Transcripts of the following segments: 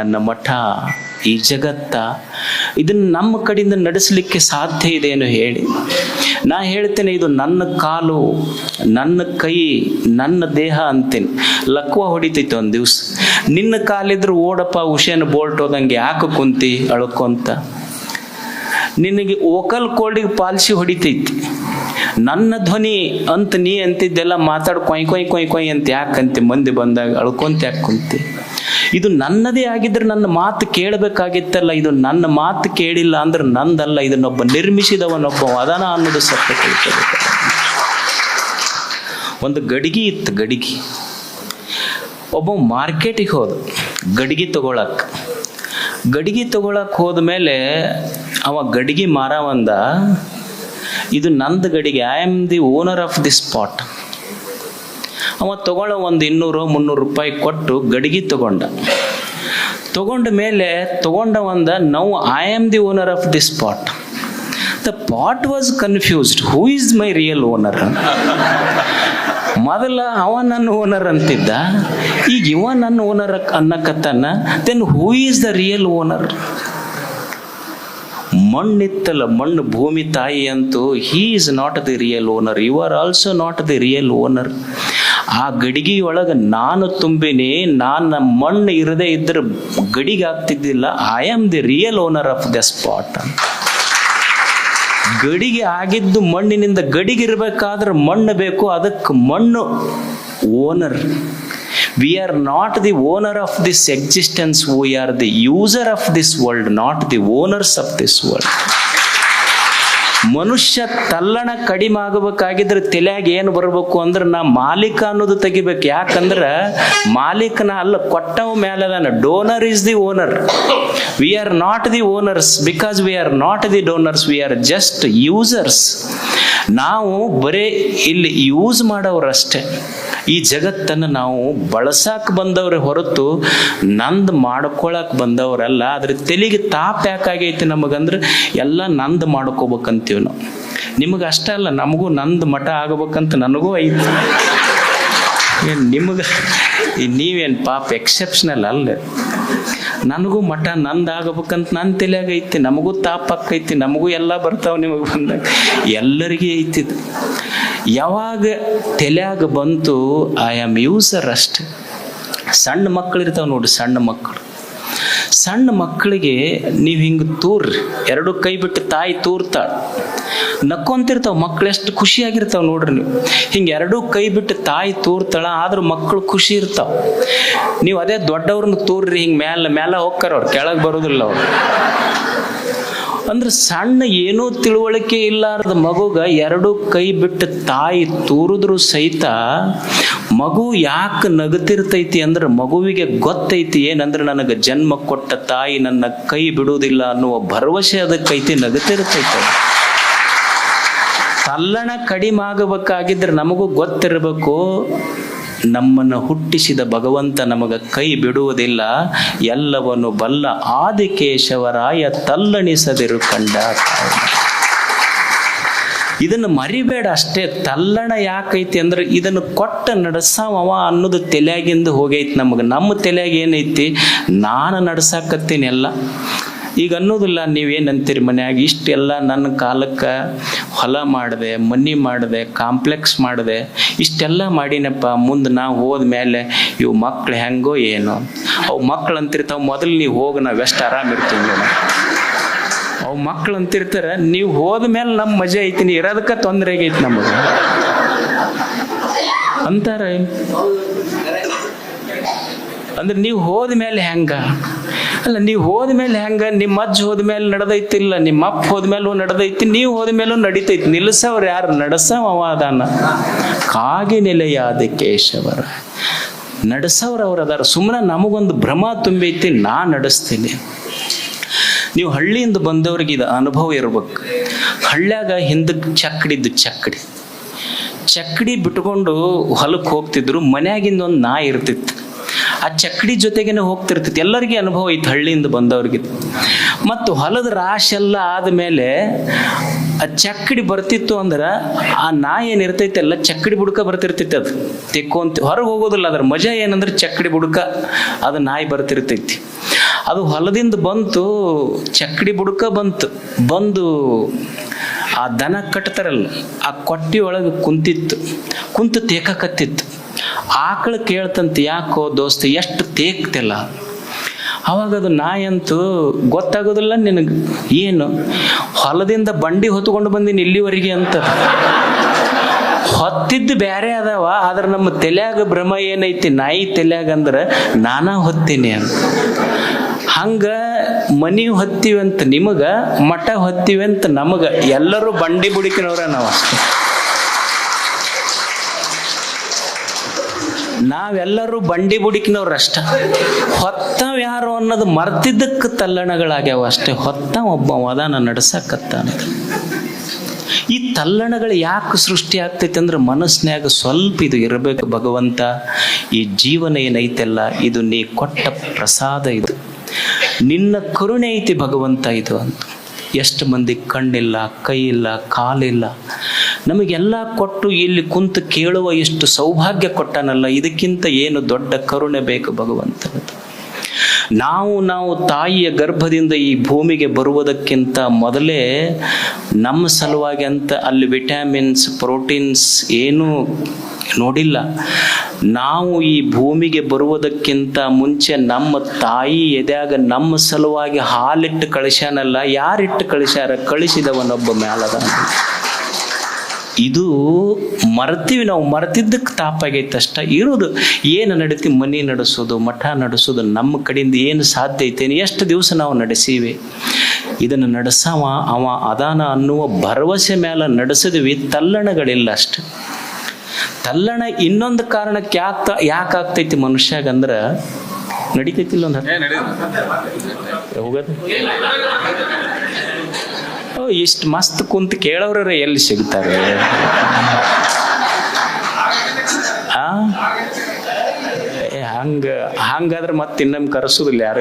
ನನ್ನ ಮಠ, ಈ ಜಗತ್ತ, ಇದನ್ನು ನಮ್ಮ ಕಡೆಯಿಂದ ನಡೆಸಲಿಕ್ಕೆ ಸಾಧ್ಯ ಇದೆಯೇನು ಹೇಳಿ. ನಾ ಹೇಳ್ತೇನೆ, ಇದು ನನ್ನ ಕಾಲು, ನನ್ನ ಕೈ, ನನ್ನ ದೇಹ ಅಂತೀನಿ. ಲಕ್ವ ಹೊಡಿತೈತೆ ಒಂದು ದಿವ್ಸ. ನಿನ್ನ ಕಾಲಿದ್ರೆ ಓಡಪ್ಪ ಉಷೇನ್ ಬೋಲ್ಟ್ ಹೋದಂಗೆ ಯಾಕೆ ಕುಂತಿ ಅಳ್ಕೊಂತ ನಿನಗೆ ಓಕಲ್ ಕೋಲ್ಡಿಗೆ ಪಾಲಿಸಿ ಹೊಡಿತೈತಿ. ನನ್ನ ಧ್ವನಿ ಅಂತ ನೀ ಅಂತಿದ್ದೆಲ್ಲ ಮಾತಾಡ್, ಕೊಯ್ ಕೊಯ್ ಕೊಯ್ ಕೊಯ್ ಅಂತ ಯಾಕಂತೆ? ಮಂದಿ ಬಂದಾಗ ಅಳ್ಕೊಂತ ಯಾಕೆ ಕುಂತಿ? ಇದು ನನ್ನದೇ ಆಗಿದ್ರೆ ನನ್ನ ಮಾತು ಕೇಳಬೇಕಾಗಿತ್ತಲ್ಲ, ಇದು ನನ್ನ ಮಾತು ಕೇಳಿಲ್ಲ ಅಂದ್ರೆ ನಂದಲ್ಲ, ಇದನ್ನೊಬ್ಬ ನಿರ್ಮಿಸಿದವನೊಬ್ಬ ವದನ ಅನ್ನೋದು ಸತ್ಯ ತಿಳ್ಕೋಬೇಕು ಒಂದು ಗಡಿಗೆ ಇತ್ತು, ಗಡಿಗೆ. ಒಬ್ಬ ಮಾರ್ಕೆಟಿಗೆ ಹೋದ, ಗಡಿಗೆ ತಗೊಳಕ್. ಗಡಿಗೆ ತಗೊಳಕ್ ಹೋದ್ಮೇಲೆ ಅವ ಗಡಿಗೆ ಮಾರವಂದ ಇದು ನಂದು ಗಡಿಗೆ I am the owner of the spot ಅವ ತಗೊಳ್ಳೋ ಒಂದು ಇನ್ನೂರು, ಮುನ್ನೂರು ರೂಪಾಯಿ ಕೊಟ್ಟು ಗಡಿಗೆ ತಗೊಂಡ. ತಗೊಂಡ ಮೇಲೆ ತಗೊಂಡ ಒಂದ now I am the owner of this spot the pot was confused who is my real owner ಮೊದಲ ಅವ ನನ್ನ ಓನರ್ ಅಂತಿದ್ದ. ಈಗ ಇವ ನನ್ನ owner ಅನ್ನಕತ್ತಾನ. Then who is the real owner ಮಣ್ಣಿತ್ತಲ್ಲ, ಮಣ್ಣು ಭೂಮಿ ತಾಯಿ ಅಂತೂ he is not the real owner you are also not the real owner ಆ ಗಡಿಗೆಯೊಳಗೆ ನಾನು ತುಂಬಿನಿ, ನಾನು ಮಣ್ಣು ಇರದೇ ಇದ್ರೆ ಗಡಿಗೆ ಆಗ್ತಿದ್ದಿಲ್ಲ I am the real owner of the spot ಗಡಿಗೆ ಆಗಿದ್ದು ಮಣ್ಣಿನಿಂದ ಗಡಿಗಿರ್ಬೇಕಾದ್ರೆ ಮಣ್ಣು ಬೇಕು ಅದಕ್ಕೆ ಮಣ್ಣು owner we are not the owner of this existence we are the user of this world not the owners of this world ಮನುಷ್ಯ ತಲ್ಲಣ ಕಡಿಮೆ ಆಗಬೇಕಾಗಿದ್ರೆ ತಲೆಯಾಗ ಏನು ಬರಬೇಕು ಅಂದ್ರೆ ನಾ ಮಾಲೀಕ ಅನ್ನೋದು ತೆಗಿಬೇಕು. ಯಾಕಂದ್ರೆ ಮಾಲೀಕನ ಅಲ್ಲ, ಕೊಟ್ಟವ ಮೇಲೆ donor is the owner we are not the owners because we are not the donors we are just users ನಾವು ಬರೇ ಇಲ್ಲಿ ಯೂಸ್ ಮಾಡೋರಷ್ಟೇ ಈ ಜಗತ್ತನ್ನು ನಾವು ಬಳಸಾಕ್ ಬಂದವ್ರೆ ಹೊರತು ನಂದ್ ಮಾಡ್ಕೊಳಕ್ ಬಂದವರಲ್ಲ ಅದ್ರ ತೆಲಿಗೆ ತಾಪ್ ಯಾಕಾಗೈತಿ ನಮಗಂದ್ರೆ ಎಲ್ಲ ನಂದ್ ಮಾಡ್ಕೋಬೇಕಂತೀವಿ ನಾವು. ನಿಮಗೆ ಅಷ್ಟೇ ಅಲ್ಲ, ನಮಗೂ ನಂದ್ ಮಠ ಆಗಬೇಕಂತ ನನಗೂ ಐತಿ. ಏನು ನಿಮಗೆ ನೀವೇನು ಪಾಪ ಎಕ್ಸೆಪ್ಷನಲ್ ಅಲ್ಲ ನನಗೂ ಮಠ ನಂದು ಆಗಬೇಕಂತ ನನ್ನ ತಲೆಯಾಗ ಐತಿ, ನಮಗೂ ತಾಪ ಆಕೈತಿ ನಮಗೂ ಎಲ್ಲ ಬರ್ತಾವ ನಿಮಗೆ ಬಂದಾಗ. ಎಲ್ಲರಿಗೂ ಐತಿದು ಯಾವಾಗ ತಲೆಯಾಗ ಬಂತು ಐ ಆಮ್ ಯೂಸರ್ ಅಷ್ಟೆ. ಸಣ್ಣ ಮಕ್ಕಳು ಇರ್ತಾವ ನೋಡಿ, ಸಣ್ಣ ಮಕ್ಕಳು ಸಣ್ಣ ಮಕ್ಕಳಿಗೆ ನೀವು ಹಿಂಗೆ ತೂರ್ರಿ. ಎರಡು ಕೈ ಬಿಟ್ಟು ತಾಯಿ ತೂರ್ತಾಳೆ. ನಕ್ಕೊಂತಿರ್ತಾವ, ಮಕ್ಳು ಎಷ್ಟು ಖುಷಿಯಾಗಿರ್ತಾವ ನೋಡ್ರಿ ನೀವು. ಹಿಂಗೆ ಎರಡೂ ಕೈ ಬಿಟ್ಟು ತಾಯಿ ತೂರ್ತಾಳ, ಆದ್ರೂ ಮಕ್ಕಳು ಖುಷಿ ಇರ್ತಾವ. ನೀವು ಅದೇ ದೊಡ್ಡವ್ರನ್ನ ತೂರ್ರಿ, ಹಿಂಗೆ ಮ್ಯಾಲ ಮೇಲೆ ಹೋಗ್ತಾರ ಅವ್ರು, ಕೆಳಗೆ ಬರೋದಿಲ್ಲ ಅವ್ರು. ಅಂದ್ರೆ ಸಣ್ಣ ಏನೂ ತಿಳುವಳಿಕೆ ಇಲ್ಲಾರದ ಮಗುಗ ಎರಡು ಕೈ ಬಿಟ್ಟು ತಾಯಿ ತೂರಿದ್ರು ಸಹಿತ ಮಗು ಯಾಕೆ ನಗತಿರ್ತೈತಿ ಅಂದ್ರೆ ಮಗುವಿಗೆ ಗೊತ್ತೈತಿ ಏನಂದ್ರೆ ನನಗೆ ಜನ್ಮ ಕೊಟ್ಟ ತಾಯಿ ನನ್ನ ಕೈ ಬಿಡುವುದಿಲ್ಲ ಅನ್ನುವ ಭರವಸೆ ಅದಕ್ಕೈತಿ, ನಗತಿರ್ತೈತೆ ತಲ್ಲಣ ಕಡಿಮೆ ಆಗಬೇಕಾಗಿದ್ರೆ ನಮಗೂ ಗೊತ್ತಿರಬೇಕು ನಮ್ಮನ್ನು ಹುಟ್ಟಿಸಿದ ಭಗವಂತ ನಮಗೆ ಕೈ ಬಿಡುವುದಿಲ್ಲ. ಎಲ್ಲವನ್ನು ಬಲ್ಲ ಆದಿಕೇಶವರಾಯ ತಲ್ಲಣಿಸದಿರು ಕಂಡ. ಇದನ್ನು ಮರಿಬೇಡ ಅಷ್ಟೇ, ತಲ್ಲಣ ಯಾಕೈತಿ ಅಂದ್ರೆ ಇದನ್ನು ಕೊಟ್ಟ ನಡ್ಸಾವ ಅನ್ನೋದು ತಲೆಯಾಗಿಂದ ಹೋಗೈತಿ ನಮಗೆ. ನಮ್ಮ ತಲೆಯಾಗ ಏನೈತಿ? ನಾನು ನಡ್ಸಾಕತ್ತೀನಿ ಎಲ್ಲ. ಈಗ ಅನ್ನೋದಿಲ್ಲ, ನೀವೇನಂತೀರಿ ಮನ್ಯಾಗ? ಇಷ್ಟೆಲ್ಲ ನನ್ನ ಕಾಲಕ್ಕೆ ಹೊಲ ಮಾಡಿದೆ, ಮನಿ ಮಾಡಿದೆ, ಕಾಂಪ್ಲೆಕ್ಸ್ ಮಾಡಿದೆ, ಇಷ್ಟೆಲ್ಲ ಮಾಡಿನಪ್ಪ. ಮುಂದೆ ನಾವು ಹೋದ್ಮೇಲೆ ಇವು ಮಕ್ಳು ಹೆಂಗೋ ಏನೋ. ಅವು ಮಕ್ಳು ಅಂತಿರ್ತಾವೆ ಮೊದಲು ನೀವು ಹೋಗಿ, ನಾವು ಎಷ್ಟು ಆರಾಮಿರ್ತೀವಿ ಅವು ಮಕ್ಳು ಅಂತಿರ್ತಾರೆ ನೀವು ಹೋದ್ಮೇಲೆ ನಮ್ಮ ಮಜಾ ಐತಿ, ನೀ ಇರೋದಕ್ಕೆ ತೊಂದರೆ ಆಗೈತಿ ನಮಗೆ. ಅಂತಾರೆ ಅಂದ್ರೆ ನೀವು ಹೋದ್ಮೇಲೆ ಹೆಂಗ? ಅಲ್ಲ, ನೀವು ಹೋದ್ಮೇಲೆ ಹೆಂಗ? ನಿಮ್ಮ ಅಜ್ಜ ಹೋದ್ಮೇಲೆ ನಡೆದೈತಿಲ್ಲ, ನಿಮ್ಮ ಅಪ್ಪ ಹೋದ್ಮೇಲೂ ನಡೆದೈತಿ, ನೀವು ಹೋದ್ಮೇಲೂ ನಡೀತೈತಿ. ನಿಲ್ಲಿಸವ್ರು ಯಾರು? ನಡೆಸವ ಅದಾನ. ಕಾಗಿ ನೆಲೆಯಾದ ಕೇಶವರ. ನಡೆಸವ್ರ ಅವ್ರು ಅದಾರ. ಸುಮ್ಮನೆ ನಮಗೊಂದು ಭ್ರಮ ತುಂಬೈತಿ, ನಾ ನಡೆಸ್ತೀನಿ. ನೀವು ಹಳ್ಳಿಯಿಂದ ಬಂದವ್ರಿಗೆ ಇದು ಅನುಭವ ಇರ್ಬೇಕು. ಹಳ್ಳ್ಯಾಗ ಹಿಂದಕ್ಕೆ ಚಕ್ಕಡಿದ್ದು ಚಕ್ಕಡಿ ಚಕ್ಕಡಿ ಬಿಟ್ಕೊಂಡು ಹೊಲಕ್ಕೆ ಹೋಗ್ತಿದ್ರು, ಮನ್ಯಾಗಿಂದ ಒಂದು ನಾಯಿ ಇರ್ತಿತ್ತು. ಆ ಚಕ್ಕಡಿ ಜೊತೆಗೇನೆ ಹೋಗ್ತಿರ್ತೈತಿ. ಎಲ್ಲರಿಗೆ ಅನುಭವ ಐತಿ ಹಳ್ಳಿಯಿಂದ ಬಂದವ್ರಿಗೆ. ಮತ್ತು ಹೊಲದ ರಾಶಿ ಎಲ್ಲ ಆದಮೇಲೆ ಆ ಚಕ್ಕಡಿ ಬರ್ತಿತ್ತು ಅಂದ್ರೆ ಆ ನಾಯಿ ಏನಿರ್ತೈತಲ್ಲ ಚಕ್ಕಡಿ ಬುಡಕ ಬರ್ತಿರ್ತೈತಿ ಅದು. ತೆಕ್ಕೊಂತ ಹೊರಗೆ ಹೋಗೋದಿಲ್ಲ, ಅದ್ರ ಮಜಾ ಏನಂದ್ರೆ ಚಕ್ಕಡಿ ಬುಡಕ ಅದು ನಾಯಿ ಬರ್ತಿರ್ತೈತಿ. ಅದು ಹೊಲದಿಂದ ಬಂತು ಚಕ್ಕಡಿ ಬುಡಕ ಬಂತು. ಬಂದು ಆ ದನ ಕಟ್ತಾರಲ್ಲ, ಆ ಕೊಟ್ಟಿ ಒಳಗೆ ಕುಂತಿತ್ತು. ಕುಂತು ತೇಕಕತ್ತಿತ್ತು ಆಕಳು ಕೇಳ್ತಂತ ಯಾಕೋ ದೋಸ್ತ, ಎಷ್ಟು ತೇಕ್ತಿಲ್ಲ ಅವಾಗ ಅದು ನಾಯಂತೂ ಗೊತ್ತಾಗೋದಿಲ್ಲ ನಿನಗೆ. ಏನು? ಹೊಲದಿಂದ ಬಂಡಿ ಹೊತ್ಕೊಂಡು ಬಂದೀನಿ ಇಲ್ಲಿವರೆಗೆ ಅಂತ. ಹೊತ್ತಿದ್ದು ಬೇರೆ ಅದಾವ, ಆದ್ರೆ ನಮ್ಮ ತಲೆಯಾಗ ಭ್ರಮ ಏನೈತಿ, ನಾಯಿ ತಲೆಯಾಗ ಅಂದ್ರೆ ನಾನಾ ಹೊತ್ತೀನಿ ಅಂತ. ಹಂಗ ಮನಿ ಹೊತ್ತೀವಿ ಅಂತ ನಿಮಗ, ಮಠ ಹೊತ್ತೀವಿ ಅಂತ ನಮಗ. ಎಲ್ಲರೂ ಬಂಡಿ ಬುಡಿಕಿನವ್ರ ನಾವು ಅಷ್ಟೇ. ನಾವೆಲ್ಲರೂ ಬಂಡಿ ಬುಡಿಕಿನವ್ರು ಅಷ್ಟ. ಹೊತ್ತವ್ ಯಾರು ಅನ್ನೋದು ಮರ್ತಿದ್ದಕ್ಕೆ ತಲ್ಲಣಗಳಾಗ್ಯಾವ ಅಷ್ಟೇ. ಹೊತ್ತ ಒಬ್ಬ ವದನ ನಡೆಸಕತ್ತಾನೆ. ಈ ತಲ್ಲಣಗಳು ಯಾಕೆ ಸೃಷ್ಟಿ ಆಗ್ತೈತೆ ಅಂದ್ರೆ ಮನಸ್ನ್ಯಾಗ ಸ್ವಲ್ಪ ಇದು ಇರಬೇಕು ಭಗವಂತ. ಈ ಜೀವನ ಏನೈತೆಲ್ಲ, ಇದು ನೀ ಕೊಟ್ಟ ಪ್ರಸಾದ ಇದು. ನಿನ್ನ ಕರುಣೆ ಐತಿ ಭಗವಂತ ಇದು ಅಂತ. ಎಷ್ಟು ಮಂದಿ ಕಣ್ಣಿಲ್ಲ ಕೈ ಇಲ್ಲ ಕಾಲಿಲ್ಲ. ನಮಗೆಲ್ಲ ಕೊಟ್ಟು ಇಲ್ಲಿ ಕುಂತು ಕೇಳುವ ಇಷ್ಟು ಸೌಭಾಗ್ಯ ಕೊಟ್ಟನಲ್ಲ, ಇದಕ್ಕಿಂತ ಏನು ದೊಡ್ಡ ಕರುಣೆ ಬೇಕು ಭಗವಂತನದು? ನಾವು ನಾವು ತಾಯಿಯ ಗರ್ಭದಿಂದ ಈ ಭೂಮಿಗೆ ಬರುವುದಕ್ಕಿಂತ ಮೊದಲೇ ನಮ್ಮ ಸಲುವಾಗಿ ಅಂತ ಅಲ್ಲಿ ವಿಟಮಿನ್ಸ್, ಪ್ರೋಟೀನ್ಸ್ ಏನೂ ನೋಡಿಲ್ಲ. ನಾವು ಈ ಭೂಮಿಗೆ ಬರುವುದಕ್ಕಿಂತ ಮುಂಚೆ ನಮ್ಮ ತಾಯಿ ಎದ್ಯಾಗ ನಮ್ಮ ಸಲುವಾಗಿ ಹಾಲಿಟ್ಟು ಕಳಿಸ್ಯಾನಲ್ಲ, ಯಾರಿಟ್ಟು ಕಳಿಸ್ಯಾರ? ಕಳಿಸಿದವನೊಬ್ಬ ಮ್ಯಾಲದ ಇದು ಮರ್ತೀವಿ ನಾವು ಮರೆತಿದ್ದಕ್ಕೆ ತಾಪಾಗೈತೆ ಅಷ್ಟ. ಇರೋದು ಏನು ನಡೀತಿ ಮನೆ ನಡೆಸೋದು ಮಠ ನಡೆಸೋದು ನಮ್ಮ ಕಡೆಯಿಂದ ಏನು ಸಾಧ್ಯ ಐತೇನು ಎಷ್ಟು ದಿವಸ ನಾವು ನಡೆಸೀವಿ? ಇದನ್ನು ನಡೆಸವ ಅವ ಅದಾನ ಅನ್ನುವ ಭರವಸೆ ಮೇಲೆ ನಡೆಸಿದ್ವಿ ತಲ್ಲಣಗಳಿಲ್ಲ ಅಷ್ಟು. ತಲ್ಲಣ ಇನ್ನೊಂದು ಕಾರಣಕ್ಕೆ ಯಾಕೆ ಯಾಕೆ ಆಗ್ತೈತಿ ಮನುಷ್ಯಾಗಂದ್ರೆ ನಡಿತೈತಿಲ್ಲ ಒಂದು ಹೋಗೋದು. ಇಷ್ಟು ಮಸ್ತ್ ಕುಂತು ಕೇಳೋರ ಎಲ್ಲಿ ಸಿಗ್ತಾರೆ? ಆ? ಹಂಗ, ಹಂಗಾದ್ರೆ ಮತ್ತೆ ಇನ್ನೊಮ್ಮೆ ಕರೆಸೋದಿಲ್ಲ ಯಾರು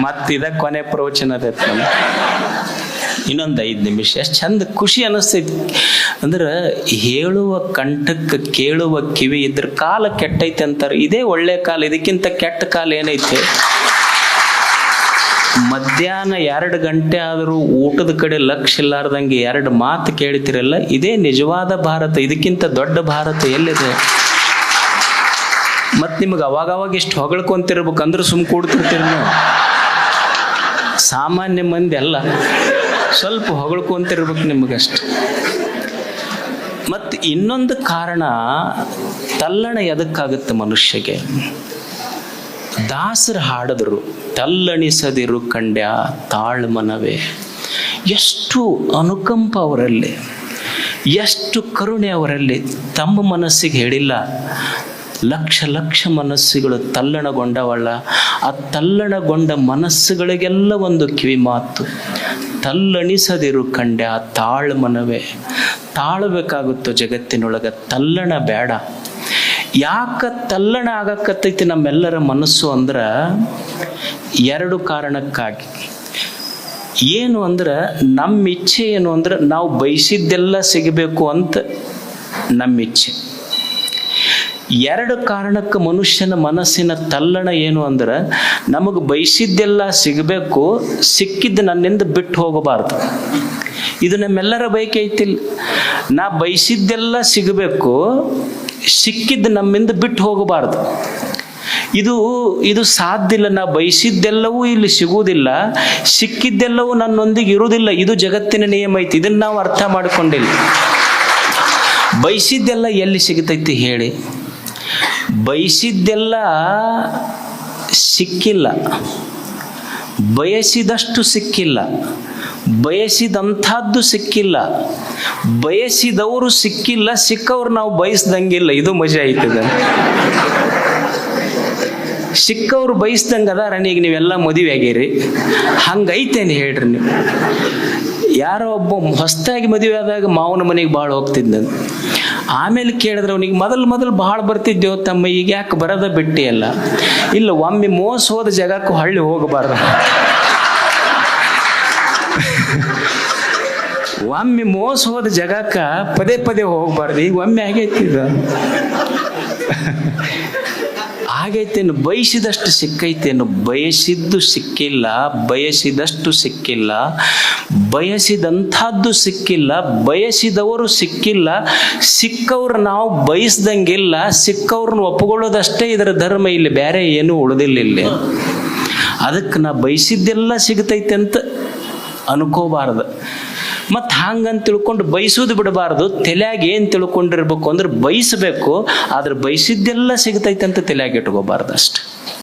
ಮತ್ತೆ ಇದ ಕೊನೆ ಪ್ರವಚನ ಇನ್ನೊಂದು ಐದು ನಿಮಿಷ. ಎಷ್ಟು ಚಂದ ಖುಷಿ ಅನಿಸ್ತೈತಿ. ಅಂದ್ರೆ ಹೇಳುವ ಕಂಠಕ್ಕೆ ಕೇಳುವ ಕಿವಿ ಇದ್ರ ಕಾಲ ಕೆಟ್ಟೈತೆ ಅಂತಾರೆ. ಇದೇ ಒಳ್ಳೆ ಕಾಲ, ಇದಕ್ಕಿಂತ ಕೆಟ್ಟ ಕಾಲ ಏನೈತೆ? ಮಧ್ಯಾಹ್ನ ಎರಡು ಗಂಟೆ ಆದರೂ ಊಟದ ಕಡೆ ಲಕ್ಷ ಇಲ್ಲಾರ್ದಂಗೆ ಎರಡು ಮಾತು ಕೇಳ್ತಿರಲ್ಲ, ಇದೇ ನಿಜವಾದ ಭಾರತ, ಇದಕ್ಕಿಂತ ದೊಡ್ಡ ಭಾರತ ಎಲ್ಲಿದೆ? ಮತ್ ನಿಮಗೆ ಅವಾಗ ಅವಾಗ ಇಷ್ಟು ಹೊಗಳ್ಕೊಂತಿರ್ಬೇಕಂದ್ರೆ ಸುಮ್ ಕೂಡ್ತಿರ್ತೀರಿ ನೀವು. ಸಾಮಾನ್ಯ ಮಂದಿ ಅಲ್ಲ, ಸ್ವಲ್ಪ ಹೊಗಳ್ಕೊಂತಿರ್ಬೇಕು ನಿಮಗಷ್ಟು. ಮತ್ತು ಇನ್ನೊಂದು ಕಾರಣ, ತಲ್ಲಣ ಎದಕ್ಕಾಗುತ್ತೆ ಮನುಷ್ಯಗೆ? ದಾಸರು ಹಾಡಿದ್ರು. ತಲ್ಲಣಿಸದಿರು ಕಂಡ್ಯ ತಾಳ್ಮನವೇ. ಎಷ್ಟು ಅನುಕಂಪ ಅವರಲ್ಲಿ, ಎಷ್ಟು ಕರುಣೆ ಅವರಲ್ಲಿ. ತಮ್ಮ ಮನಸ್ಸಿಗೆ ಹೇಳಿಲ್ಲ, ಲಕ್ಷ ಲಕ್ಷ ಮನಸ್ಸುಗಳು ತಲ್ಲಣಗೊಂಡವಲ್ಲ ಆ ತಲ್ಲಣಗೊಂಡ ಮನಸ್ಸುಗಳಿಗೆಲ್ಲ ಒಂದು ಕಿವಿ ಮಾತು, ತಲ್ಲಣಿಸದಿರು ಕಂಡ್ಯ ತಾಳ್ಮನವೇ. ತಾಳಬೇಕಾಗುತ್ತೋ ಜಗತ್ತಿನೊಳಗೆ, ತಲ್ಲಣ ಬೇಡ. ಯಾಕ ತಲ್ಲಣ ಆಗಕತ್ತೈತಿ ನಮ್ಮೆಲ್ಲರ ಮನಸ್ಸು ಅಂದ್ರೆ ಎರಡು ಕಾರಣಕ್ಕಾಗಿ. ಏನು ಅಂದ್ರೆ ನಮ್ಮ ಇಚ್ಛೆ ಏನು ಅಂದ್ರೆ ನಾವು ಬಯಸಿದ್ದೆಲ್ಲ ಸಿಗಬೇಕು ಅಂತ ನಮ್ಮ ಇಚ್ಛೆ. ಎರಡು ಕಾರಣಕ್ಕೆ ಮನುಷ್ಯನ ಮನಸ್ಸಿನ ತಲ್ಲಣ ಏನು ಅಂದ್ರೆ ನಮಗೆ ಬಯಸಿದ್ದೆಲ್ಲ ಸಿಗಬೇಕು, ಸಿಕ್ಕಿದ್ದು ನನ್ನಿಂದ ಬಿಟ್ಟು ಹೋಗಬಾರ್ದು. ಇದು ನಮ್ಮೆಲ್ಲರ ಬಯಕೆ ಐತಿಲ್ಲ ನಾ ಬಯಸಿದ್ದೆಲ್ಲ ಸಿಗಬೇಕು ಸಿಕ್ಕಿದ್ದು ನಮ್ಮಿಂದ ಬಿಟ್ಟು ಹೋಗಬಾರ್ದು. ಇದು ಇದು ಸಾಧ್ಯ ಇಲ್ಲ ನಾ ಬಯಸಿದ್ದೆಲ್ಲವೂ ಇಲ್ಲಿ ಸಿಗುವುದಿಲ್ಲ. ಸಿಕ್ಕಿದ್ದೆಲ್ಲವೂ ನನ್ನೊಂದಿಗೆ ಇರುವುದಿಲ್ಲ. ಇದು ಜಗತ್ತಿನ ನಿಯಮ ಐತಿ. ಇದನ್ನು ನಾವು ಅರ್ಥ ಮಾಡಿಕೊಂಡಿಲ್ಲ. ಬಯಸಿದ್ದೆಲ್ಲ ಎಲ್ಲಿ ಸಿಗತೈತಿ ಹೇಳಿ. ಬಯಸಿದ್ದೆಲ್ಲ ಸಿಕ್ಕಿಲ್ಲ. ಬಯಸಿದಷ್ಟು ಸಿಕ್ಕಿಲ್ಲ. ಬಯಸಿದಂಥದ್ದು ಸಿಕ್ಕಿಲ್ಲ. ಬಯಸಿದವರು ಸಿಕ್ಕಿಲ್ಲ, ಸಿಕ್ಕವ್ರು ನಾವು ಬಯಸ್ದಂಗಿಲ್ಲ. ಇದು ಮಜಾ ಆಯ್ತದ. ಸಿಕ್ಕವ್ರು ಬಯಸ್ದಂಗೆ ಅದಾರ ಈಗ ನೀವೆಲ್ಲ ಮದುವೆ ಆಗಿರಿ. ಹಂಗೈತೇನು ಹೇಳ್ರಿ ನೀವು. ಯಾರೋ ಒಬ್ಬ ಹೊಸ್ದಾಗಿ ಮದುವೆ ಆದಾಗ ಮಾವನ ಮನೆಗೆ ಭಾಳ ಹೋಗ್ತಿದ್ದ. ಆಮೇಲೆ ಕೇಳಿದ್ರೆ ಅವನಿಗೆ ಮೊದಲು ಮೊದಲು ಭಾಳ ಬರ್ತಿದ್ದೆವು ತಮ್ಮ, ಈಗ ಯಾಕೆ ಬರೋದ ಬಿಟ್ಟಿ ಅಲ್ಲ ಇಲ್ಲ, ಒಮ್ಮೆ ಮೋಸ ಹೋದ ಜಾಗಕ್ಕೂ ಹಳ್ಳಿ ಹೋಗಬಾರ್ದು. ಒಮ್ಮೆ ಮೋಸ ಹೋದ ಜಗಕ್ಕ ಪದೇ ಪದೇ ಹೋಗ್ಬಾರ್ದು. ಈಗ ಒಮ್ಮೆ ಆಗೈತಿ ಇದು. ಆ ಹಾಗೈತೇನು ಬಯಸಿದಷ್ಟು ಸಿಕ್ಕೈತೇನು ಬಯಸಿದ್ದು ಸಿಕ್ಕಿಲ್ಲ, ಬಯಸಿದಷ್ಟು ಸಿಕ್ಕಿಲ್ಲ, ಬಯಸಿದಂಥದ್ದು ಸಿಕ್ಕಿಲ್ಲ, ಬಯಸಿದವರು ಸಿಕ್ಕಿಲ್ಲ, ಸಿಕ್ಕವ್ರು ನಾವು ಬಯಸ್ದಂಗಿಲ್ಲ, ಸಿಕ್ಕವ್ರನ್ನ ಒಪ್ಪಿಕೊಳ್ಳೋದಷ್ಟೇ ಇದರ ಧರ್ಮ ಇಲ್ಲಿ ಬೇರೆ ಏನೂ ಉಳಿದಿಲ್ಲ ಇಲ್ಲಿ. ಅದಕ್ಕೆ ನಾ ಬಯಸಿದ್ದೆಲ್ಲ ಸಿಗ್ತೈತೆ ಅಂತ ಅನ್ಕೋಬಾರ್ದು. ಮತ್ತು ಹಂಗಂತ ತಿಳ್ಕೊಂಡು ಬಯಸೋದು ಬಿಡಬಾರ್ದು. ತಲೆಯಾಗ ಏನು ತಿಳ್ಕೊಂಡಿರ್ಬೇಕು ಅಂದ್ರೆ ಬಯಸಬೇಕು. ಆದ್ರೆ ಬಯಸಿದ್ದೆಲ್ಲ ಸಿಗ್ತೈತೆ ಅಂತ ತಲೆಯಾಗ ಇಟ್ಕೋಬಾರ್ದು ಅಷ್ಟೆ.